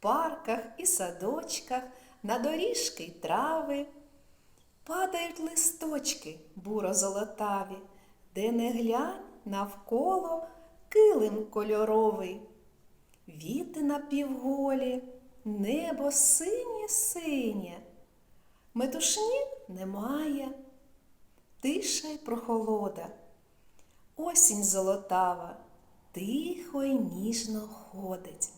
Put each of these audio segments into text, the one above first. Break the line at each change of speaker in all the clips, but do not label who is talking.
парках і садочках, на доріжки й трави. Падають листочки буро-золотаві, де не глянь навколо килим кольоровий. Віти напівголі, небо синє-синє, метушні немає, тиша й прохолода. Осінь золотава, тихо й ніжно ходить.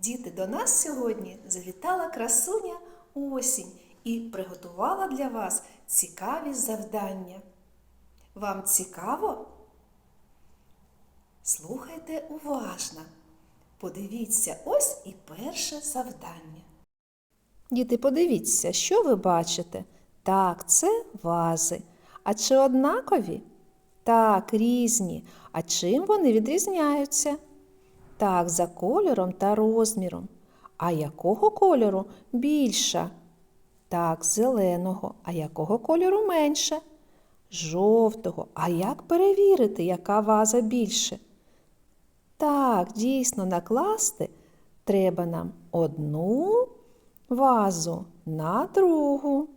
Діти, до нас сьогодні завітала красуня осінь і приготувала для вас цікаві завдання. Вам цікаво? Слухайте уважно. Подивіться ось і перше завдання. Діти, подивіться, що ви бачите? Так, це вази. А чи однакові? Так, різні. А чим вони відрізняються? Так, за кольором та розміром. А якого кольору більша? Так, зеленого. А якого кольору менше? Жовтого. А як перевірити, яка ваза більше? Так, дійсно, накласти треба нам одну вазу на другу.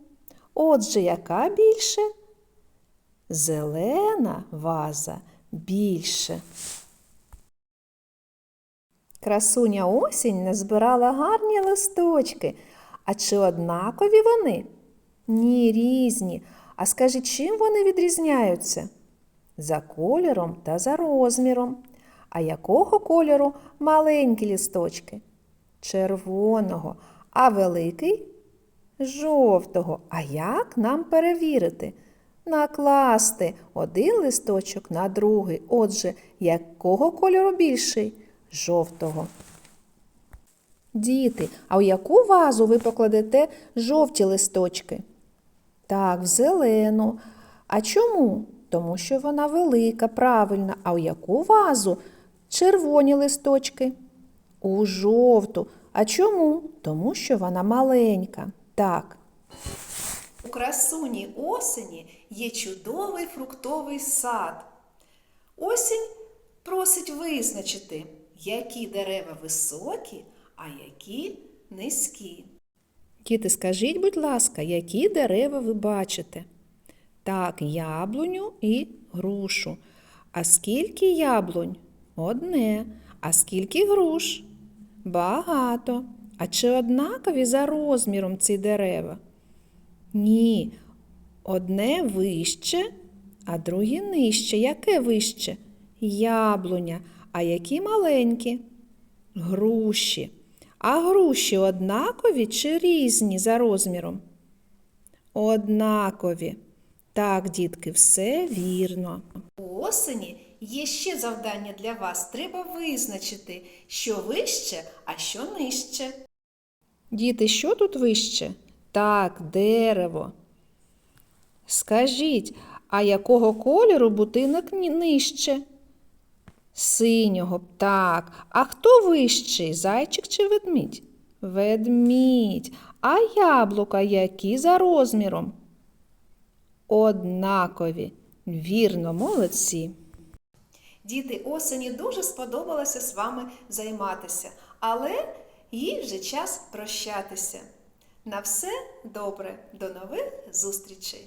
Отже, яка більше? Зелена ваза більше. Красуня осінь назбирала гарні листочки. А чи однакові вони? Ні, різні. А скажи, чим вони відрізняються? За кольором та за розміром. А якого кольору маленькі лісточки? Червоного, а великий жовтого. А як нам перевірити? Накласти один листочок на другий. Отже, якого кольору більший? Жовтого. Діти, а у яку вазу ви покладете жовті листочки? Так, в зелену. А чому? Тому що вона велика, правильно. А у яку вазу? Червоні листочки. У жовту. А чому? Тому що вона маленька. Так. У красуні осені є чудовий фруктовий сад. Осінь просить визначити, які дерева високі, а які низькі. Діти, скажіть, будь ласка, які дерева ви бачите? Так, яблуню і грушу. А скільки яблунь? Одне. А скільки груш? Багато. А чи однакові за розміром ці дерева? Ні. Одне вище, а друге нижче. Яке вище? Яблуня. А які маленькі? Груші. А груші однакові чи різні за розміром? Однакові. Так, дітки, все вірно. У осені є ще завдання для вас. Треба визначити, що вище, а що нижче. Діти, що тут вище? Так, дерево. Скажіть, а якого кольору будинок нижче? Синього, так. А хто вищий, зайчик чи ведмідь? Ведмідь. А яблука які за розміром? Однакові. Вірно, молодці. Діти, осені дуже сподобалося з вами займатися, але їй вже час прощатися. На все добре, до нових зустрічей!